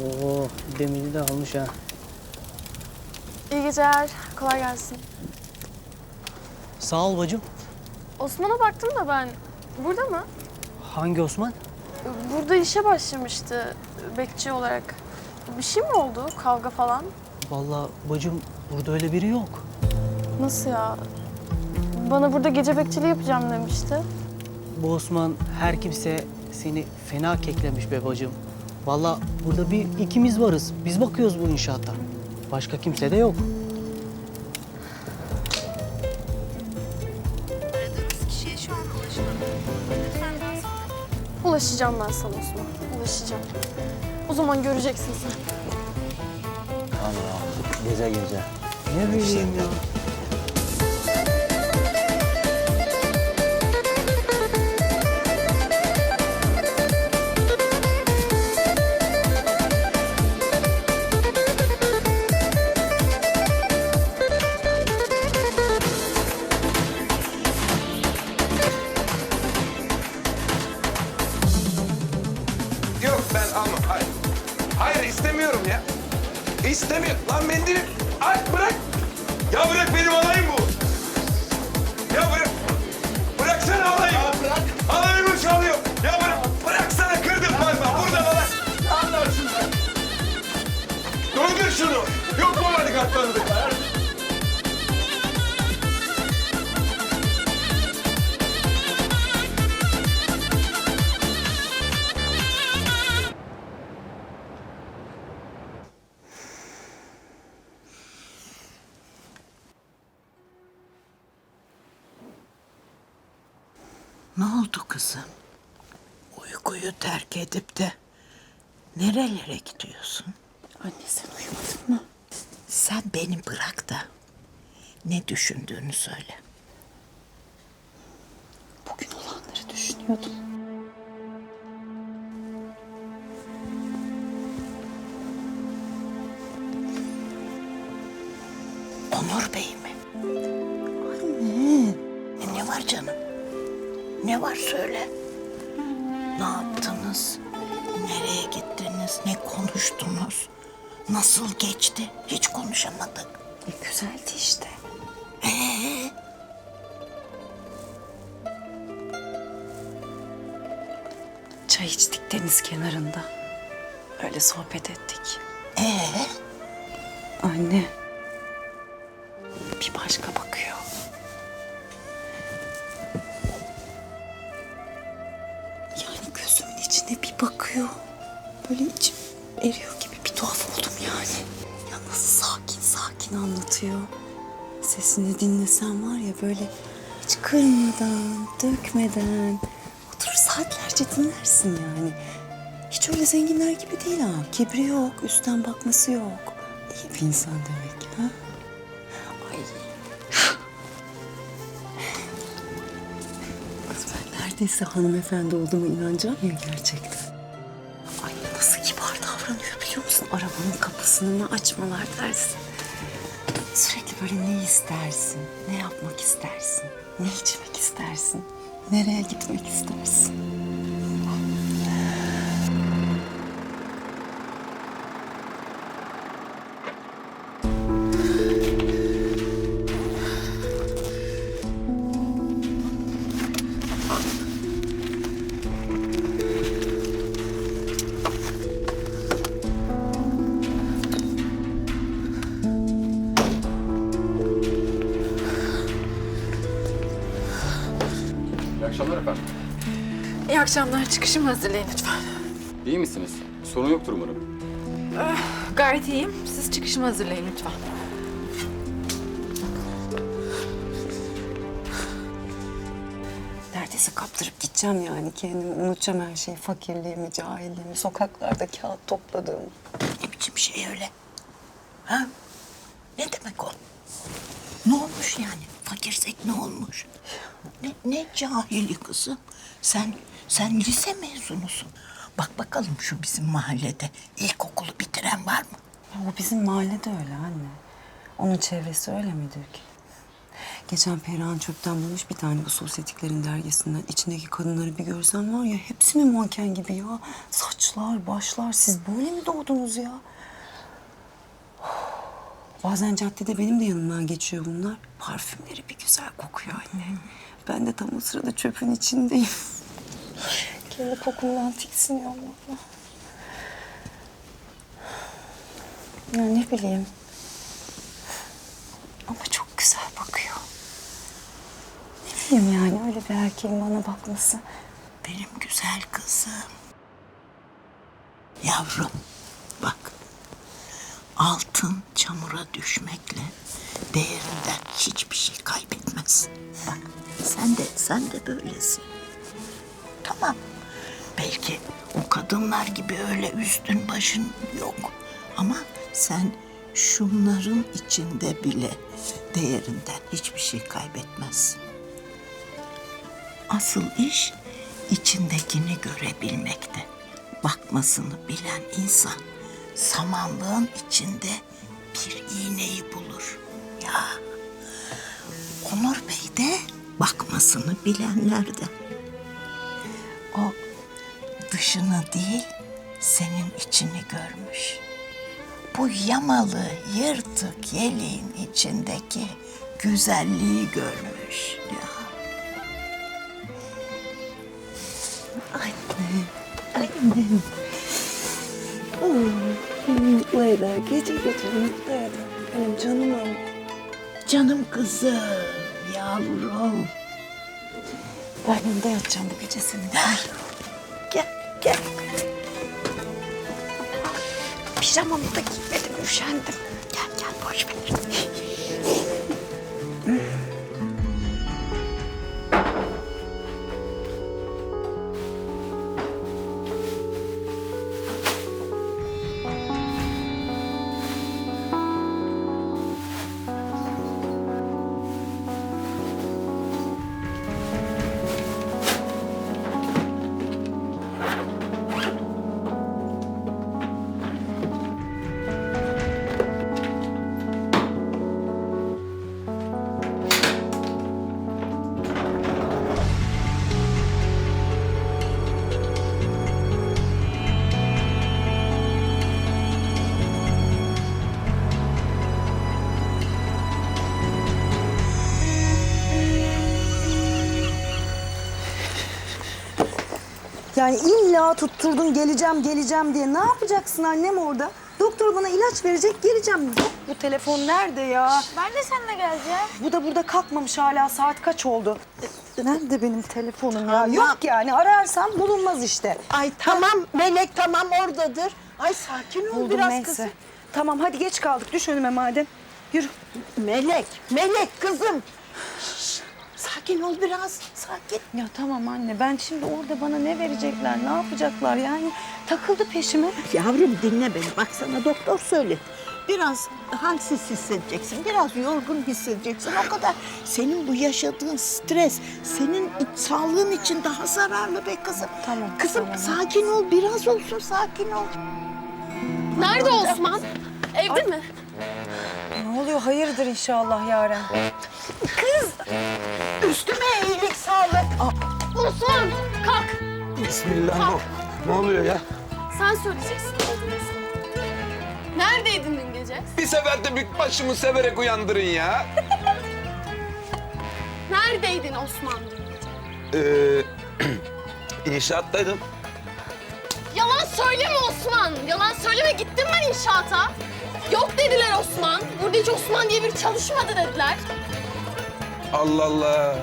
Oo, demiri de almış ha. İyi geceler. Kolay gelsin. Sağ ol bacım. Osman'a baktım da ben. Burada mı? Hangi Osman? Burada işe başlamıştı bekçi olarak. Bir şey mi oldu? Kavga falan? Vallahi bacım burada öyle biri yok. Nasıl ya? Bana burada gece bekçiliği yapacağım demişti. Bu Osman her kimse seni fena keklemiş be bacım. Vallahi burada bir ikimiz varız. Biz bakıyoruz bu inşaata. Başka kimse de yok. Aradığınız kişiye şu an ulaşılamıyor. Lütfen daha sonra. Ulaşacağım ben sana Osman. Ulaşacağım. O zaman göreceksin sen. Allah gece gece. Ne bileyim ya. İstemiyorum. Lan mendili aç bırak. Ya bırak benim alayım bu. Ya bırak. Bıraksana alayım. Ya bırak. Alayımı çalıyor. Ya bırak. Bıraksana kırdım parmağı. Burada alay. Ne anlarsın sen? Durdur şunu. Yok mu hadi kartlarını? Terk edip de nerelere gidiyorsun? Anne sen uyumadın mı? Sen beni bırak da ne düşündüğünü söyle. Bugün olanları düşünüyordum. Onur Bey mi? Anne. E, ne var canım? Ne var söyle. Ne yaptınız? Nereye gittiniz? Ne konuştunuz? Nasıl geçti? Hiç konuşamadık. E, güzeldi işte. Ee, Çay içtik deniz kenarında. Öyle sohbet ettik. ee? Anne. Böyle hiç kırmadan, dökmeden oturur saatlerce dinlersin yani. Hiç öyle zenginler gibi değil ha. Kibri yok, üstten bakması yok. İyi bir insan demek ha. Ay. Kız ben neredeyse hanımefendi olduğuma inanacağım ya gerçekten. Ay nasıl kibar davranıyor biliyor musun? Arabanın kapısını açmalar dersin. Sürekli böyle ne istersin, ne istersin, ne içmek istersin, nereye gitmek istersin. Akşamlar efendim. İyi akşamlar. Çıkışımı hazırlayın lütfen. İyi misiniz? Sorun yoktur umarım. Gayet iyiyim. Siz çıkışımı hazırlayın lütfen. Neredeyse kaptırıp gideceğim yani kendimi. Unutacağım her şeyi. Fakirliğimi, cahilliğimi, sokaklarda kağıt topladığımı. Ne biçim şey öyle? Ha? Ne demek o? Ne olmuş yani? Fakirsek ne olmuş? Ne, ne cahili kızım? Sen, sen lise mezunusun. Bak bakalım şu bizim mahallede ilkokulu bitiren var mı? Ya o bizim mahallede öyle anne. Onun çevresi öyle midir ki? Geçen Perihan çöpten bulmuş bir tane bu sosyetiklerin dergisinden. İçindeki kadınları bir görsen var ya hepsi mi manken gibi ya? Saçlar, başlar siz böyle mi doğdunuz ya? Bazen caddede benim de yanımdan geçiyor bunlar. Parfümleri bir güzel kokuyor anne. Ben de tam o sırada çöpün içindeyim. Kendi kokumdan tiksiniyorum valla. Ya ne bileyim. Ama çok güzel bakıyor. Ne bileyim yani öyle bir erkeğin bana bakması. Benim güzel kızım. Yavrum bak. Altın çamura düşmekle değerinden hiçbir şey kaybetmez. Bak sen de sen de böylesin. Tamam. Belki o kadınlar gibi öyle üstün başın yok. Ama sen şunların içinde bile değerinden hiçbir şey kaybetmezsin. Asıl iş içindekini görebilmekte. Bakmasını bilen insan samanlığın içinde bir iğneyi bulur. Ya Onur Bey de bakmasını bilenlerden. O dışını değil senin içini görmüş. Bu yamalı, yırtık yeleğin içindeki güzelliği görmüş. Ya. Eder, gece gece mutlu. Benim canımım. Canım kızım, yavrum. Ben yanında yatacağım bu gece senin. Gel, gel. Pijamamı da giymedim, üşendim. Yani illa tutturdun geleceğim geleceğim diye. Ne yapacaksın annem orada? Doktor bana ilaç verecek geleceğim. Yok bu telefon nerede ya? Ben de seninle geleceğim. Bu da burada kalkmamış hala. Saat kaç oldu? Nerede benim telefonum ya? Yok yani ararsam bulunmaz işte. Ay tamam Melek tamam oradadır. Ay sakin ol Buldum biraz neyse. kızım. Tamam hadi geç kaldık. Düş önüme madem. Yürü. Melek, Melek kızım. Sakin ol biraz, sakin. Ya tamam anne ben şimdi orada bana ne verecekler, ne yapacaklar yani? Takıldı peşime. Yavrum dinle beni. Bak sana doktor söyledi. Biraz halsiz hissedeceksin, biraz yorgun hissedeceksin. O kadar. Senin bu yaşadığın stres, senin iç- sağlığın için daha zararlı be kızım. Tamam, Kızım tamam. sakin ol, biraz olsun sakin ol. Nerede Osman? Evde mi? Ne oluyor? Hayırdır inşallah Yaren. Üstüme iyilik sağlık. Osman kalk. Bismillah. Ne, ne oluyor ya? Sen söyleyeceksin. Neredeydin dün gece? Bir sefer de bir başımı severek uyandırın ya. Neredeydin Osman dün gece? Ee, inşaattaydım. Yalan söyleme Osman. Yalan söyleme gittim ben inşaata. Yok dediler Osman. Burada hiç Osman diye biri çalışmadı dediler. Allah Allah.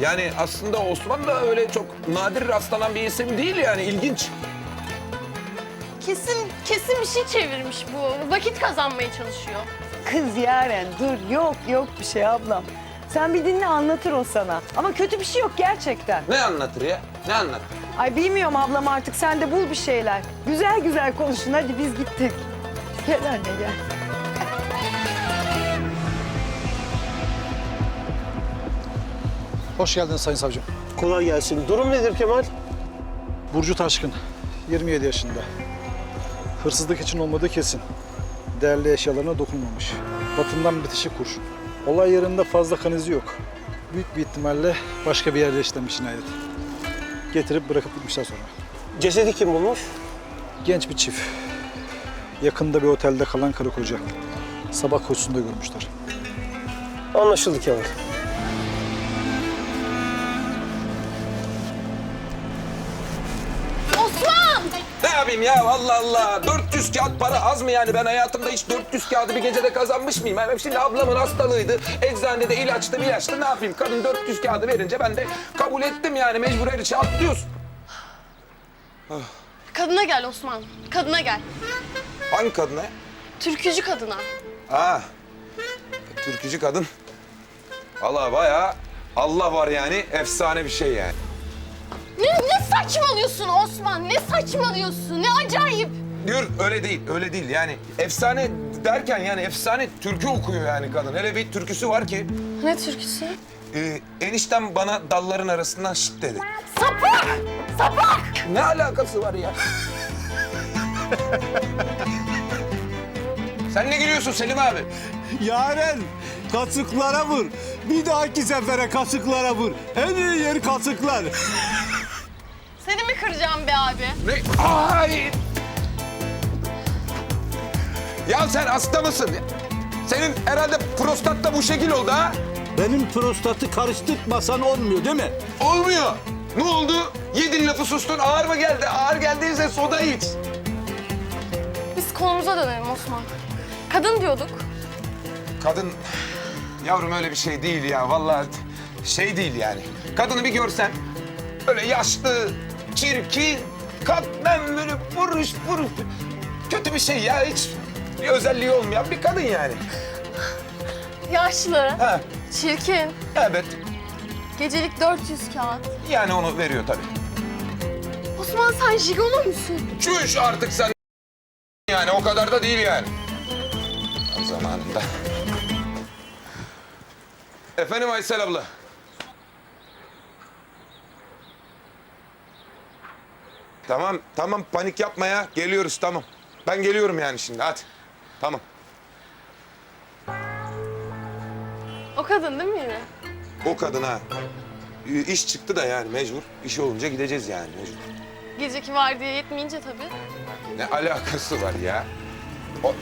Yani aslında Osman da öyle çok nadir rastlanan bir isim değil yani ilginç. Kesin kesin bir şey çevirmiş bu. Vakit kazanmaya çalışıyor. Kız Yaren dur yok yok bir şey ablam. Sen bir dinle anlatır o sana. Ama kötü bir şey yok gerçekten. Ne anlatır ya? Ne anlatır? Ay bilmiyorum ablam artık sen de bul bir şeyler. Güzel güzel konuşun hadi biz gittik. Gel anne gel. Hoş geldiniz Sayın Savcım. Kolay gelsin. Durum nedir Kemal? Burcu Taşkın, 27 yaşında. Hırsızlık için olmadığı kesin. Değerli eşyalarına dokunmamış. Batından bitişik kurşun. Olay yerinde fazla kan izi yok. Büyük bir ihtimalle başka bir yerde işlemiş cinayet. Getirip bırakıp gitmişler sonra. Cesedi kim bulmuş? Genç bir çift. Yakında bir otelde kalan karı koca. Sabah koşusunda görmüşler. Anlaşıldı Kemal. Osman! Ne yapayım ya Allah Allah. 400 kağıt para az mı yani? Ben hayatımda hiç 400 kağıdı bir gecede kazanmış mıyım? Yani şimdi ablamın hastalığıydı. Eczanede ilaçtı ilaçtı ne yapayım? Kadın 400 kağıdı verince ben de kabul ettim yani. Mecbur her işe atlıyorsun. Kadına gel Osman. Kadına gel. Hangi kadına? Türkücü kadına. Ha. Türkücü kadın. Valla bayağı Allah var yani. Efsane bir şey yani. Ne, ne saçmalıyorsun Osman? Ne saçmalıyorsun? Ne acayip. Dur öyle değil, öyle değil. Yani efsane derken yani efsane türkü okuyor yani kadın. Hele bir türküsü var ki Ne türküsü? e, eniştem bana dalların arasından şit dedi. Sapık! Sapık! Ne alakası var ya? Sen ne gülüyorsun Selim abi? Yaren kasıklara vur. Bir dahaki sefere kasıklara vur. En iyi yer kasıklar. Seni mi kıracağım be abi? Ne? Ay! Ya sen hasta mısın? Senin herhalde prostat da bu şekil oldu ha? Benim prostatı karıştırmasan olmuyor değil mi? Olmuyor. Ne oldu? Yedin lafı sustun. Ağır mı geldi? Ağır geldiyse soda iç. Biz konumuza dönelim Osman. Kadın diyorduk. Kadın, yavrum öyle bir şey değil ya. Vallahi şey değil yani. Kadını bir görsen, öyle yaşlı, çirkin, katmen böyle buruş buruş. Kötü bir şey ya. Hiç bir özelliği olmayan bir kadın yani. Yaşlı, Ha, çirkin, evet. gecelik 400 kağıt. Yani onu veriyor tabii. Osman sen jigolo musun? Çüş artık sen yani o kadar da değil yani. Tam zamanında. Efendim Aysel abla. Tamam, tamam panik yapma ya. Geliyoruz tamam. Ben geliyorum yani şimdi hadi. Tamam. O kadın değil mi yine? O kadına iş çıktı da yani mecbur. İş olunca gideceğiz yani mecbur. Geceki var diye yetmeyince tabii. Ne alakası var ya? O,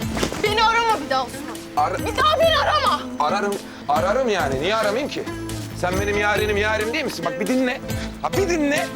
Beni arama bir daha Osman. ara- Bir daha beni arama. Ararım, ararım yani. Niye aramayayım ki? Sen benim yarenim, yarim değil misin? Bak bir dinle. Ha bir dinle.